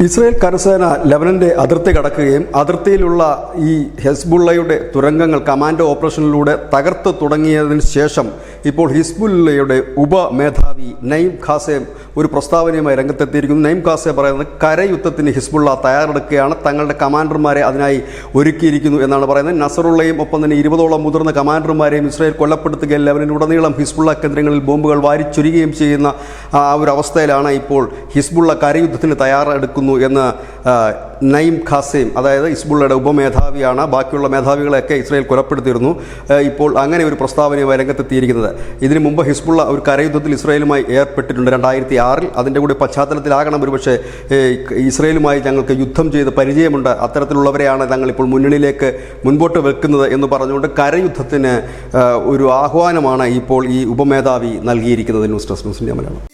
Israel കരസേന ലെബനന്റെ അതിർത്തി കടക്കുകയും അതിർത്തിയിലുള്ള ഈ ഹെസ്ബുള്ളയുടെ തുരങ്കങ്ങൾ കമാൻഡോ ഓപ്പറേഷനിലൂടെ തകർത്ത് തുടങ്ങിയതിന് ശേഷം ഇപ്പോൾ ഹിസ്ബുള്ളയുടെ ഉപമേധാവി നയിം ഖാസേം ഒരു പ്രസ്താവനയുമായി രംഗത്തെത്തിയിരിക്കുന്നു. നയിം ഖാസെ പറയുന്നത് കരയുദ്ധത്തിന് ഹിസ്ബുള്ള തയ്യാറെടുക്കുകയാണ്. തങ്ങളുടെ കമാൻഡർമാരെ അതിനായി ഒരുക്കിയിരിക്കുന്നു എന്നാണ് പറയുന്നത്. നസറുള്ളയും ഒപ്പം തന്നെ ഇരുപതോളം മുതിർന്ന കമാൻഡർമാരെയും ഇസ്രയേൽ കൊല്ലപ്പെടുത്തുകയും ഉടനീളം ഹിസ്ബുള്ള കേന്ദ്രങ്ങളിൽ ബോംബുകൾ വാരിച്ചൊരുകയും ചെയ്യുന്ന ആ ഒരു അവസ്ഥയിലാണ് ഇപ്പോൾ ഹിസ്ബുള്ള കരയുദ്ധത്തിന് തയ്യാറെടുക്കുന്നു എന്ന് നയിം ഖാസിം അതായത് ഹിസ്ബുള്ളയുടെ ഉപമേധാവിയാണ്. ബാക്കിയുള്ള മേധാവികളെയൊക്കെ ഇസ്രയേൽ കൊലപ്പെടുത്തിയിരുന്നു. ഇപ്പോൾ അങ്ങനെ ഒരു പ്രസ്താവനയുമായി രംഗത്തെത്തിയിരിക്കുന്നത്. ഇതിനു മുമ്പ് ഹിസ്ബുള്ള ഒരു കരയുദ്ധത്തിൽ ഇസ്രയേലുമായി ഏർപ്പെട്ടിട്ടുണ്ട് രണ്ടായിരത്തി ആറിൽ അതിന്റെ കൂടി പശ്ചാത്തലത്തിലാകണം ഒരുപക്ഷെ ഇസ്രയേലുമായി ഞങ്ങൾക്ക് യുദ്ധം ചെയ്ത് പരിചയമുണ്ട്. അത്തരത്തിലുള്ളവരെയാണ് ഞങ്ങൾ ഇപ്പോൾ മുന്നണിയിലേക്ക് മുൻപോട്ട് വെക്കുന്നത് എന്ന് പറഞ്ഞുകൊണ്ട് കരയുദ്ധത്തിന് ഒരു ആഹ്വാനമാണ് ഇപ്പോൾ ഈ ഉപമേധാവി നൽകിയിരിക്കുന്നത്. ന്യൂസ് ഡെസ്ക് ന്യൂസിന്റെ മലയാളം.